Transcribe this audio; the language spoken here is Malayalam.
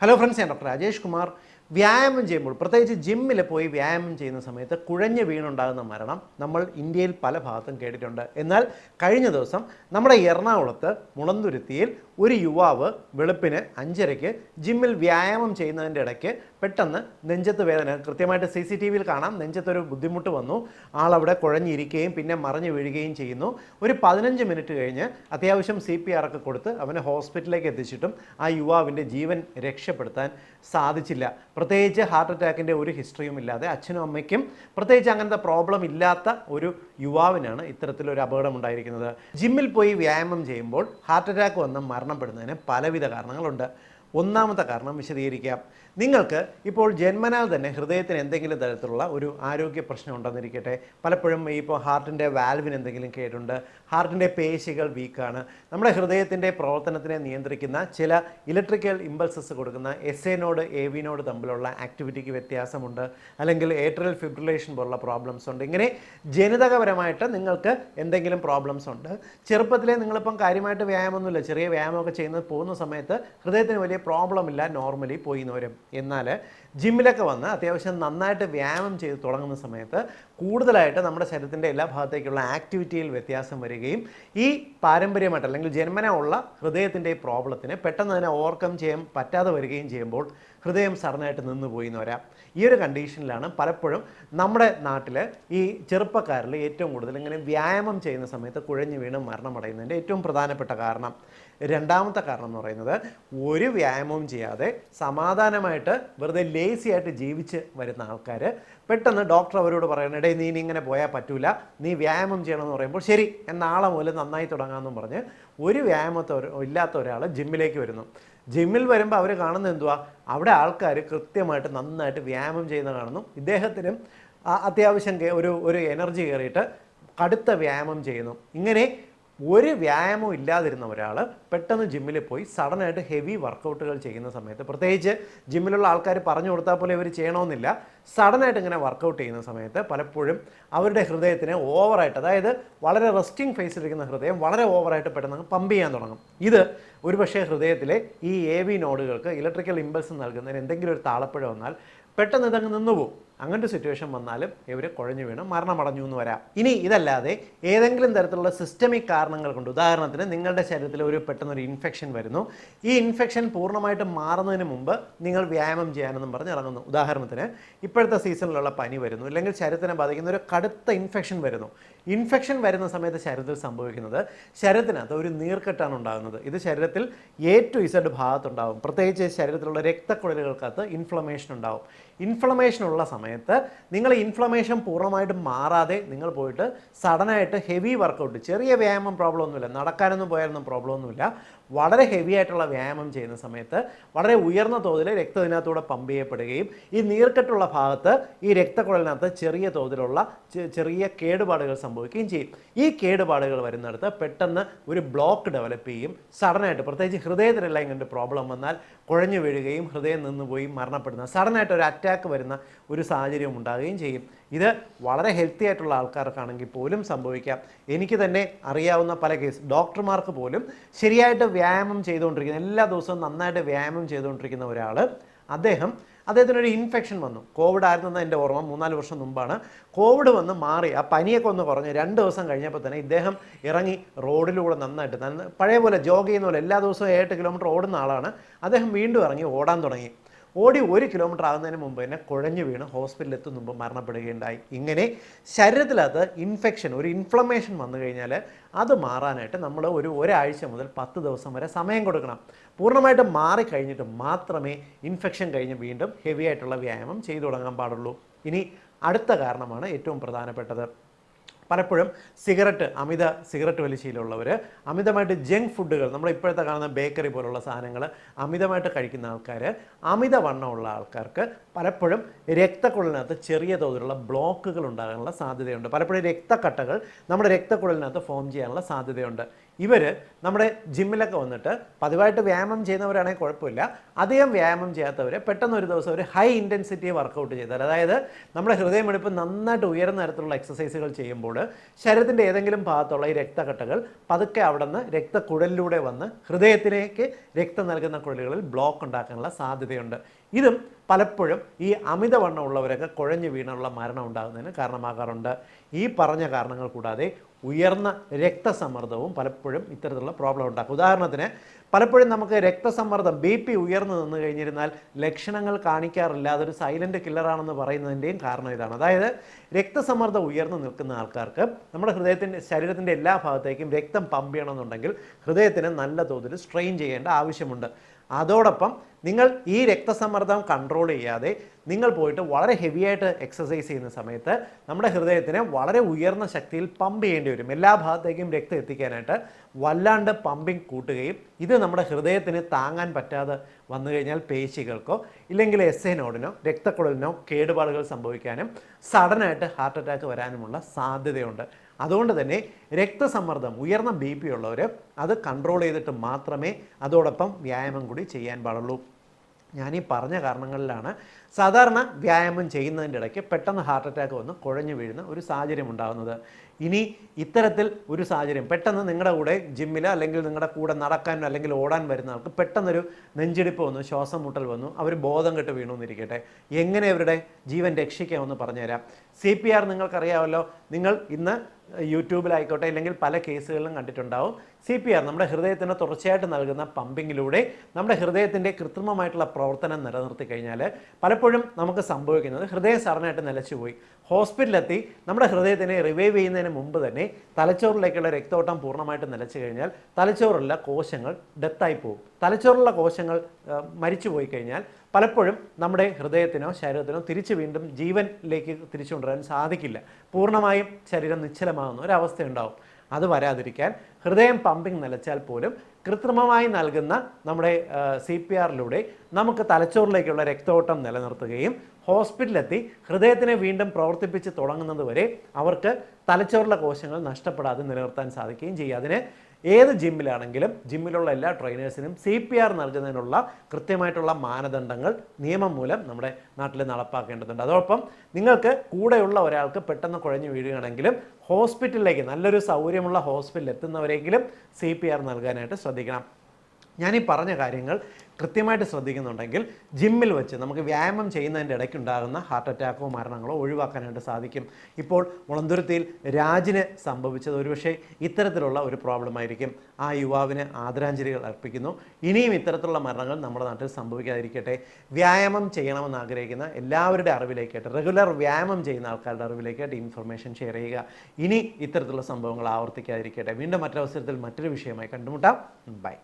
ഹലോ ഫ്രണ്ട്സ് ഞാൻ ഡോക്ടർ രാജേഷ് കുമാർ വ്യായാമം ചെയ്യുമ്പോൾ പ്രത്യേകിച്ച് ജിമ്മിൽ പോയി വ്യായാമം ചെയ്യുന്ന സമയത്ത് കുഴഞ്ഞ് വീണുണ്ടാകുന്ന മരണം നമ്മൾ ഇന്ത്യയിൽ പല ഭാഗത്തും കേട്ടിട്ടുണ്ട്. എന്നാൽ കഴിഞ്ഞ ദിവസം നമ്മുടെ എറണാകുളത്ത് മുളന്തുരുത്തിയിൽ ഒരു യുവാവ് വെളുപ്പിന് അഞ്ചരയ്ക്ക് ജിമ്മിൽ വ്യായാമം ചെയ്യുന്നതിന്റെ ഇടയ്ക്ക് പെട്ടെന്ന് നെഞ്ചത്ത് വേദന കൃത്യമായിട്ട് സി സി ടി വിയിൽ കാണാം നെഞ്ചത്തൊരു ബുദ്ധിമുട്ട് വന്നു. ആളവിടെ കുഴഞ്ഞിരിക്കുകയും പിന്നെ മറിഞ്ഞു വീഴുകയും ചെയ്യുന്നു. ഒരു പതിനഞ്ച് മിനിറ്റ് കഴിഞ്ഞ് അത്യാവശ്യം സി പി ആർ ഒക്കെ കൊടുത്ത് അവനെ ഹോസ്പിറ്റലിലേക്ക് എത്തിച്ചിട്ടും ആ യുവാവിന്റെ ജീവൻ രക്ഷപ്പെടുത്താൻ സാധിച്ചില്ല. പ്രത്യേകിച്ച് ഹാർട്ട് അറ്റാക്കിന്റെ ഒരു ഹിസ്റ്ററിയും ഇല്ലാതെ അച്ഛനും അമ്മയ്ക്കും പ്രത്യേകിച്ച് അങ്ങനത്തെ പ്രോബ്ലം ഇല്ലാത്ത ഒരു യുവാവിനാണ് ഇത്തരത്തിലൊരു അപകടം ഉണ്ടായിരിക്കുന്നത്. ജിമ്മിൽ പോയി വ്യായാമം ചെയ്യുമ്പോൾ ഹാർട്ട് അറ്റാക്ക് വന്ന് മരണപ്പെടുന്നതിന് പലവിധ കാരണങ്ങളുണ്ട്. ഒന്നാമത്തെ കാരണം വിശദീകരിക്കാം. നിങ്ങൾക്ക് ഇപ്പോൾ ജന്മനാൽ തന്നെ ഹൃദയത്തിന് എന്തെങ്കിലും തരത്തിലുള്ള ഒരു ആരോഗ്യ പ്രശ്നം ഉണ്ടെന്നിരിക്കട്ടെ. പലപ്പോഴും ഈ ഇപ്പോൾ ഹാർട്ടിന്റെ വാൽവിന് എന്തെങ്കിലും കേടുണ്ട്. ഹാർട്ടിന്റെ പേശികൾ വീക്കാണ്. നമ്മുടെ ഹൃദയത്തിന്റെ പ്രവർത്തനത്തിനെ നിയന്ത്രിക്കുന്ന ചില ഇലക്ട്രിക്കൽ ഇമ്പൾസസ് കൊടുക്കുന്ന S A node A V node തമ്മിലുള്ള ആക്ടിവിറ്റിക്ക് വ്യത്യാസമുണ്ട്. അല്ലെങ്കിൽ ഏട്രൽ ഫിബ്രിലേഷൻ പോലുള്ള പ്രോബ്ലംസ് ഉണ്ട്. ഇങ്ങനെ ജനിതകപരമായിട്ട് നിങ്ങൾക്ക് എന്തെങ്കിലും പ്രോബ്ലംസ് ഉണ്ട്. ചെറുപ്പത്തിലെ നിങ്ങളിപ്പം കാര്യമായിട്ട് വ്യായാമമൊന്നുമില്ല. ചെറിയ വ്യായാമമൊക്കെ ചെയ്യുന്നത് പോകുന്ന സമയത്ത് ഹൃദയത്തിന് വലിയ പ്രോബ്ലം ഇല്ല നോർമലി നോരും എന്നാൽ ജിമ്മിലൊക്കെ വന്ന് അത്യാവശ്യം നന്നായിട്ട് വ്യായാമം ചെയ്ത് തുടങ്ങുന്ന സമയത്ത് കൂടുതലായിട്ട് നമ്മുടെ ശരീരത്തിന്റെ എല്ലാ ഭാഗത്തേക്കുള്ള ആക്ടിവിറ്റിയിൽ വ്യത്യാസം വരികയും ഈ പാരമ്പര്യമായിട്ട് അല്ലെങ്കിൽ ജന്മന ഉള്ള ഹൃദയത്തിന്റെ ഈ പ്രോബ്ലത്തിന് പെട്ടെന്ന് തന്നെ ഓവർകം ചെയ്യാൻ പറ്റാതെ വരികയും ചെയ്യുമ്പോൾ ഹൃദയം സഡനായിട്ട് നിന്ന് പോയി വരാം ഈ ഒരു കണ്ടീഷനിലാണ് പലപ്പോഴും നമ്മുടെ നാട്ടിൽ ഈ ചെറുപ്പക്കാരിൽ ഏറ്റവും കൂടുതൽ ഇങ്ങനെ വ്യായാമം ചെയ്യുന്ന സമയത്ത് കുഴഞ്ഞു വീണ് മരണമടയുന്നതിന്റെ ഏറ്റവും പ്രധാനപ്പെട്ട കാരണം. രണ്ടാമത്തെ കാരണം എന്ന് പറയുന്നത് ഒരു വ്യായാമവും ചെയ്യാതെ സമാധാനമായിട്ട് വെറുതെ ലേസി ആയിട്ട് ജീവിച്ച് വരുന്ന ആൾക്കാർ പെട്ടെന്ന് ഡോക്ടർ അവരോട് പറയണം എടേ നീ ഇങ്ങനെ പോയാൽ പറ്റൂല. നീ വ്യായാമം ചെയ്യണമെന്ന് പറയുമ്പോൾ ശരി നാളെ മുതൽ നന്നായി തുടങ്ങാമെന്നും പറഞ്ഞ് ഒരു വ്യായാമത്തെ ഇല്ലാത്ത ഒരാൾ ജിമ്മിലേക്ക് വരുന്നു. ജിമ്മിൽ വരുമ്പോൾ അവർ കാണുന്നത് എന്തുവാ? അവിടെ ആൾക്കാർ കൃത്യമായിട്ട് നന്നായിട്ട് വ്യായാമം ചെയ്യുന്ന കാണുന്നു. ഇദ്ദേഹത്തിനും അത്യാവശ്യം ഒരു ഒരു എനർജി കയറിയിട്ട് കടുത്ത വ്യായാമം ചെയ്യുന്നു. ഇങ്ങനെ ഒരു വ്യായാമം ഇല്ലാതിരുന്ന ഒരാൾ പെട്ടെന്ന് ജിമ്മിൽ പോയി സഡനായിട്ട് ഹെവി വർക്കൗട്ടുകൾ ചെയ്യുന്ന സമയത്ത് പ്രത്യേകിച്ച് ജിമ്മിലുള്ള ആൾക്കാർ പറഞ്ഞു കൊടുത്താൽ പോലെ ഇവർ ചെയ്യണമെന്നില്ല സഡനായിട്ട് ഇങ്ങനെ വർക്കൗട്ട് ചെയ്യുന്ന സമയത്ത് പലപ്പോഴും അവരുടെ ഹൃദയത്തിന് ഓവറായിട്ട് അതായത് വളരെ റെസ്റ്റിംഗ് ഫേസിലിരിക്കുന്ന ഹൃദയം വളരെ ഓവറായിട്ട് പെട്ടെന്ന് പമ്പ് ചെയ്യാൻ തുടങ്ങും. ഇത് ഒരുപക്ഷേ ഹൃദയത്തിലെ ഈ എ വി നോഡുകൾക്ക് ഇലക്ട്രിക്കൽ ഇമ്പൾസ് നൽകുന്നതിന് എന്തെങ്കിലും ഒരു താളപ്പുഴ വന്നാൽ പെട്ടെന്ന് ഇതങ്ങ് നിന്നുപോകും അങ്ങനത്തെ സിറ്റുവേഷൻ വന്നാലും ഇവർ കുഴഞ്ഞു വീണ് മരണമടഞ്ഞു എന്ന് വരാം. ഇനി ഇതല്ലാതെ ഏതെങ്കിലും തരത്തിലുള്ള സിസ്റ്റമിക് കാരണങ്ങൾ കൊണ്ട് ഉദാഹരണത്തിന് നിങ്ങളുടെ ശരീരത്തിൽ ഒരു പെട്ടെന്നൊരു ഇൻഫെക്ഷൻ വരുന്നു. ഈ ഇൻഫെക്ഷൻ പൂർണമായിട്ട് മാറുന്നതിന് മുമ്പ് നിങ്ങൾ വ്യായാമം ചെയ്യാനെന്നും പറഞ്ഞ് ഇറങ്ങുന്നു. ഉദാഹരണത്തിന് ഇപ്പോഴത്തെ സീസണിലുള്ള പനി വരുന്നു അല്ലെങ്കിൽ ശരീരത്തിനെ ബാധിക്കുന്ന ഒരു കടുത്ത ഇൻഫെക്ഷൻ വരുന്നു. ഇൻഫെക്ഷൻ വരുന്ന സമയത്ത് ശരീരത്തിൽ സംഭവിക്കുന്നത് ശരീരത്തിനകത്ത് ഒരു നീർക്കെട്ടാണ് ഉണ്ടാകുന്നത്. ഇത് ശരീരത്തിൽ എ ടു ഇസഡ് ഭാഗത്തുണ്ടാകും പ്രത്യേകിച്ച് ശരീരത്തിലുള്ള രക്തക്കുഴലുകൾക്കകത്ത് ഇൻഫ്ലമേഷൻ ഉണ്ടാവും. ഇൻഫ്ലമേഷൻ ഉള്ള സമയത്ത് നിങ്ങൾ ഇൻഫ്ലമേഷൻ പൂർണമായിട്ടും മാറാതെ നിങ്ങൾ പോയിട്ട് സഡനായിട്ട് ഹെവി വർക്കൗട്ട് ചെറിയ വ്യായാമം പ്രോബ്ലം ഒന്നുമില്ല. നടക്കാനൊന്നും പോയാലൊന്നും പ്രോബ്ലം ഒന്നുമില്ല. വളരെ ഹെവി ആയിട്ടുള്ള വ്യായാമം ചെയ്യുന്ന സമയത്ത് വളരെ ഉയർന്ന തോതിൽ രക്തം ഇതിനകത്തൂടെ പമ്പ് ചെയ്യപ്പെടുകയും ഈ നീർക്കെട്ടുള്ള ഭാഗത്ത് ഈ രക്തക്കുഴലിനകത്ത് ചെറിയ തോതിലുള്ള ചെറിയ കേടുപാടുകൾ സംഭവിക്കുകയും ചെയ്യും. ഈ കേടുപാടുകൾ വരുന്നിടത്ത് പെട്ടെന്ന് ഒരു ബ്ലോക്ക് ഡെവലപ്പ് ചെയ്യും. സഡനായിട്ട് പ്രത്യേകിച്ച് ഹൃദയത്തിലെല്ലാം ഇങ്ങനൊരു പ്രോബ്ലം വന്നാൽ കുഴഞ്ഞു വീഴുകയും ഹൃദയം നിന്നുപോയി മരണപ്പെടുന്ന സഡനായിട്ട് ഒരു അറ്റാക്ക് വരുന്ന ഒരു സാഹചര്യം ഉണ്ടാകുകയും ചെയ്യും. ഇത് വളരെ ഹെൽത്തി ആയിട്ടുള്ള ആൾക്കാർക്കാണെങ്കിൽ പോലും സംഭവിക്കാം. എനിക്ക് തന്നെ അറിയാവുന്ന പല കേസ് ഡോക്ടർമാർക്ക് പോലും ശരിയായിട്ട് വ്യായാമം ചെയ്തുകൊണ്ടിരിക്കുന്ന എല്ലാ ദിവസവും നന്നായിട്ട് വ്യായാമം ചെയ്തുകൊണ്ടിരിക്കുന്ന ഒരാൾ അദ്ദേഹം അദ്ദേഹത്തിനൊരു ഇൻഫെക്ഷൻ വന്നു. കോവിഡ് ആയിരുന്നെന്ന് എന്റെ ഓർമ്മ. മൂന്നാൽ വർഷം മുമ്പാണ്. കോവിഡ് വന്ന് മാറി. ആ പനിയൊക്കെ ഒന്ന് കുറഞ്ഞ് രണ്ട് ദിവസം കഴിഞ്ഞപ്പോൾ തന്നെ ഇദ്ദേഹം ഇറങ്ങി റോഡിലൂടെ നന്നായിട്ട് നന്ന പഴയ പോലെ ജോഗ് ചെയ്യുന്ന പോലെ എല്ലാ ദിവസവും ഏഴ് കിലോമീറ്റർ ഓടുന്ന ആളാണ്. അദ്ദേഹം വീണ്ടും ഇറങ്ങി ഓടാൻ തുടങ്ങി. ഓടി ഒരു കിലോമീറ്റർ ആകുന്നതിന് മുമ്പ് തന്നെ കുഴഞ്ഞു വീണ് ഹോസ്പിറ്റലിൽ എത്തും മുമ്പ് മരണപ്പെടുകയുണ്ടായി. ഇങ്ങനെ ശരീരത്തിലത് ഇൻഫെക്ഷൻ ഒരു ഇൻഫ്ലമേഷൻ വന്നു കഴിഞ്ഞാൽ അത് മാറാനായിട്ട് നമ്മൾ ഒരു ഒരാഴ്ച മുതൽ പത്ത് ദിവസം വരെ സമയം കൊടുക്കണം. പൂർണമായിട്ടും മാറിക്കഴിഞ്ഞിട്ട് മാത്രമേ ഇൻഫെക്ഷൻ കഴിഞ്ഞ് വീണ്ടും ഹെവി ആയിട്ടുള്ള വ്യായാമം ചെയ്തു തുടങ്ങാൻ പാടുള്ളൂ. ഇനി അടുത്ത കാരണമാണ് ഏറ്റവും പ്രധാനപ്പെട്ടത്. പലപ്പോഴും സിഗരറ്റ് അമിത സിഗരറ്റ് വലിശീലമുള്ളവർ അമിതമായിട്ട് ജങ്ക് ഫുഡുകൾ നമ്മൾ ഇപ്പോഴത്തെ കാണുന്ന ബേക്കറി പോലുള്ള സാധനങ്ങൾ അമിതമായിട്ട് കഴിക്കുന്ന ആൾക്കാർ അമിത വണ്ണമുള്ള ആൾക്കാർക്ക് പലപ്പോഴും രക്തക്കുഴലിനകത്ത് ചെറിയ തോതിലുള്ള ബ്ലോക്കുകൾ ഉണ്ടാകാനുള്ള സാധ്യതയുണ്ട്. പലപ്പോഴും രക്തക്കട്ടകൾ നമ്മുടെ രക്തക്കുഴലിനകത്ത് ഫോം ചെയ്യാനുള്ള സാധ്യതയുണ്ട്. ഇവർ നമ്മുടെ ജിമ്മിലൊക്കെ വന്നിട്ട് പതിവായിട്ട് വ്യായാമം ചെയ്യുന്നവരാണെങ്കിൽ കുഴപ്പമില്ല. അധികം വ്യായാമം ചെയ്യാത്തവർ പെട്ടെന്ന് ഒരു ദിവസം ഒരു ഹൈ ഇന്റൻസിറ്റി വർക്കൗട്ട് ചെയ്താൽ അതായത് നമ്മുടെ ഹൃദയമെടുപ്പ് നന്നായിട്ട് ഉയർന്ന തരത്തിലുള്ള എക്സസൈസുകൾ ചെയ്യുമ്പോൾ ശരീരത്തിന്റെ ഏതെങ്കിലും ഭാഗത്തുള്ള ഈ രക്തക്കട്ടകൾ പതുക്കെ അവിടെ നിന്ന് രക്തക്കുഴലിലൂടെ വന്ന് ഹൃദയത്തിലേക്ക് രക്തം നൽകുന്ന കുഴലുകളിൽ ബ്ലോക്ക് ഉണ്ടാക്കാനുള്ള സാധ്യതയുണ്ട്. ഇതും പലപ്പോഴും ഈ അമിതവണ്ണം ഉള്ളവരൊക്കെ കുഴഞ്ഞു വീണുള്ള മരണം ഉണ്ടാകുന്നതിന് കാരണമാകാറുണ്ട്. ഈ പറഞ്ഞ കാരണങ്ങൾ കൂടാതെ ഉയർന്ന രക്തസമ്മർദ്ദവും പലപ്പോഴും ഇത്തരത്തിലുള്ള പ്രോബ്ലം ഉണ്ടാക്കും. ഉദാഹരണത്തിന് പലപ്പോഴും നമുക്ക് രക്തസമ്മർദ്ദം ബി പി ഉയർന്നു നിന്ന് കഴിഞ്ഞിരുന്നാൽ ലക്ഷണങ്ങൾ കാണിക്കാറില്ല അതൊരു സൈലന്റ് കില്ലറാണെന്ന് പറയുന്നതിന്റെയും കാരണം ഇതാണ്. അതായത് രക്തസമ്മർദ്ദം ഉയർന്നു നിൽക്കുന്ന ആൾക്കാർക്ക് നമ്മുടെ ഹൃദയത്തിന്റെ ശരീരത്തിന്റെ എല്ലാ ഭാഗത്തേക്കും രക്തം പമ്പ് ചെയ്യണമെന്നുണ്ടെങ്കിൽ ഹൃദയത്തിന് നല്ല തോതിൽ സ്ട്രെയിൻ ചെയ്യേണ്ട ആവശ്യമുണ്ട്. അതോടൊപ്പം നിങ്ങൾ ഈ രക്തസമ്മർദ്ദം കൺട്രോൾ ചെയ്യാതെ നിങ്ങൾ പോയിട്ട് വളരെ ഹെവി ആയിട്ട് എക്സസൈസ് ചെയ്യുന്ന സമയത്ത് നമ്മുടെ ഹൃദയത്തിന് വളരെ ഉയർന്ന ശക്തിയിൽ പമ്പ് ചെയ്യേണ്ടി വരും. എല്ലാ ഭാഗത്തേക്കും രക്തം എത്തിക്കാനായിട്ട് വല്ലാണ്ട് പമ്പിങ് കൂട്ടുകയും ഇത് നമ്മുടെ ഹൃദയത്തിന് താങ്ങാൻ പറ്റാതെ വന്നു കഴിഞ്ഞാൽ പേശികൾക്കോ ഇല്ലെങ്കിൽ എസ് എ നോഡിനോ രക്തക്കുഴലിനോ കേടുപാടുകൾ സംഭവിക്കാനും സഡനായിട്ട് ഹാർട്ട് അറ്റാക്ക് വരാനുമുള്ള സാധ്യതയുണ്ട്. അതുകൊണ്ട് തന്നെ രക്തസമ്മർദ്ദം ഉയർന്ന ബി പി ഉള്ളവർ അത് കൺട്രോൾ ചെയ്തിട്ട് മാത്രമേ അതോടൊപ്പം വ്യായാമം കൂടി ചെയ്യാൻ പാടുള്ളൂ. ഞാൻ ഈ പറഞ്ഞ കാരണങ്ങളിലാണ് സാധാരണ വ്യായാമം ചെയ്യുന്നതിന്റെ ഇടയ്ക്ക് പെട്ടെന്ന് ഹാർട്ട് അറ്റാക്ക് വന്ന് കുഴഞ്ഞു വീഴുന്ന ഒരു സാഹചര്യം ഉണ്ടാകുന്നത്. ഇനി ഇത്തരത്തിൽ ഒരു സാഹചര്യം പെട്ടെന്ന് നിങ്ങളുടെ കൂടെ ജിമ്മിൽ അല്ലെങ്കിൽ നിങ്ങളുടെ കൂടെ നടക്കാൻ അല്ലെങ്കിൽ ഓടാൻ വരുന്ന ആൾക്ക് പെട്ടെന്നൊരു നെഞ്ചിടിപ്പ് വന്നു ശ്വാസം മുട്ടൽ വന്നു അവർ ബോധം കെട്ട് വീണു എന്നിരിക്കട്ടെ എങ്ങനെ അവരുടെ ജീവൻ രക്ഷിക്കാമെന്ന് പറഞ്ഞുതരാം. സി പി ആർ നിങ്ങൾക്കറിയാമല്ലോ നിങ്ങൾ ഇന്ന് യൂട്യൂബിലായിക്കോട്ടെ അല്ലെങ്കിൽ പല കേസുകളിലും കണ്ടിട്ടുണ്ടാവും. സി പി ആർ നമ്മുടെ ഹൃദയത്തിന് തുടർച്ചയായിട്ട് നൽകുന്ന പമ്പിങ്ങിലൂടെ നമ്മുടെ ഹൃദയത്തിന്റെ കൃത്രിമമായിട്ടുള്ള പ്രവർത്തനം നിലനിർത്തി കഴിഞ്ഞാൽ പലപ്പോഴും നമുക്ക് സംഭവിക്കുന്നത് ഹൃദയം സഡനായിട്ട് നിലച്ചുപോയി. ഹോസ്പിറ്റലിലെത്തി നമ്മുടെ ഹൃദയത്തിനെ റിവൈവ് ചെയ്യുന്നതിന് മുമ്പ് തന്നെ തലച്ചോറിലേക്കുള്ള രക്തോട്ടം പൂർണമായിട്ട് നിലച്ചു കഴിഞ്ഞാൽ തലച്ചോറുള്ള കോശങ്ങൾ ഡെത്തായി പോകും. തലച്ചോറുള്ള കോശങ്ങൾ മരിച്ചു പോയി കഴിഞ്ഞാൽ പലപ്പോഴും നമ്മുടെ ഹൃദയത്തിനോ ശരീരത്തിനോ തിരിച്ചു വീണ്ടും ജീവനിലേക്ക് തിരിച്ചു കൊണ്ടുവരാൻ സാധിക്കില്ല. പൂർണമായും ശരീരം നിശ്ചലമാകുന്ന ഒരവസ്ഥയുണ്ടാവും. അത് വരാതിരിക്കാൻ ഹൃദയം പമ്പിങ് നിലച്ചാൽ പോലും കൃത്രിമമായി നൽകുന്ന നമ്മുടെ സി പി ആറിലൂടെ നമുക്ക് തലച്ചോറിലേക്കുള്ള രക്തോട്ടം നിലനിർത്തുകയും ഹോസ്പിറ്റലിലെത്തി ഹൃദയത്തിനെ വീണ്ടും പ്രവർത്തിപ്പിച്ച് തുടങ്ങുന്നത് വരെ അവർക്ക് തലച്ചോറിലെ കോശങ്ങൾ നഷ്ടപ്പെടാതെ നിലനിർത്താൻ സാധിക്കുകയും ചെയ്യും. അതിന് ഏത് ജിമ്മിലാണെങ്കിലും ജിമ്മിലുള്ള എല്ലാ ട്രെയിനേഴ്സിനും സി പി ആർ നൽകുന്നതിനുള്ള കൃത്യമായിട്ടുള്ള മാനദണ്ഡങ്ങൾ നിയമം മൂലം നമ്മുടെ നാട്ടിൽ നടപ്പാക്കേണ്ടതുണ്ട്. അതോടൊപ്പം നിങ്ങൾക്ക് കൂടെയുള്ള ഒരാൾക്ക് പെട്ടെന്ന് കുഴഞ്ഞു വീഴുകയാണെങ്കിലും ഹോസ്പിറ്റലിലേക്ക് നല്ലൊരു സൗകര്യമുള്ള ഹോസ്പിറ്റലിൽ എത്തുന്നവരെങ്കിലും സി പി ആർ നൽകാനായിട്ട് ശ്രദ്ധിക്കണം. ഞാൻ ഈ പറഞ്ഞ കാര്യങ്ങൾ കൃത്യമായിട്ട് ശ്രദ്ധിക്കുന്നുണ്ടെങ്കിൽ ജിമ്മിൽ വെച്ച് നമുക്ക് വ്യായാമം ചെയ്യുന്നതിന്റെ ഇടയ്ക്കുണ്ടാകുന്ന ഹാർട്ട് അറ്റാക്കോ മരണങ്ങളോ ഒഴിവാക്കാനായിട്ട് സാധിക്കും. ഇപ്പോൾ മുളന്തുരുത്തിയിൽ രാജിന് സംഭവിച്ചത് ഒരുപക്ഷെ ഇത്തരത്തിലുള്ള ഒരു പ്രോബ്ലം ആയിരിക്കും. ആ യുവാവിന് ആദരാഞ്ജലികൾ അർപ്പിക്കുന്നു. ഇനിയും ഇത്തരത്തിലുള്ള മരണങ്ങൾ നമ്മുടെ നാട്ടിൽ സംഭവിക്കാതിരിക്കട്ടെ. വ്യായാമം ചെയ്യണമെന്ന് ആഗ്രഹിക്കുന്ന എല്ലാവരുടെ അറിവിലേക്കായിട്ട് റെഗുലർ വ്യായാമം ചെയ്യുന്ന ആൾക്കാരുടെ അറിവിലേക്കായിട്ട് ഇൻഫർമേഷൻ ഷെയർ ചെയ്യുക. ഇനി ഇത്തരത്തിലുള്ള സംഭവങ്ങൾ ആവർത്തിക്കാതിരിക്കട്ടെ. വീണ്ടും മറ്റൊരവസരത്തിൽ മറ്റൊരു വിഷയമായി കണ്ടുമുട്ടാം. ബൈ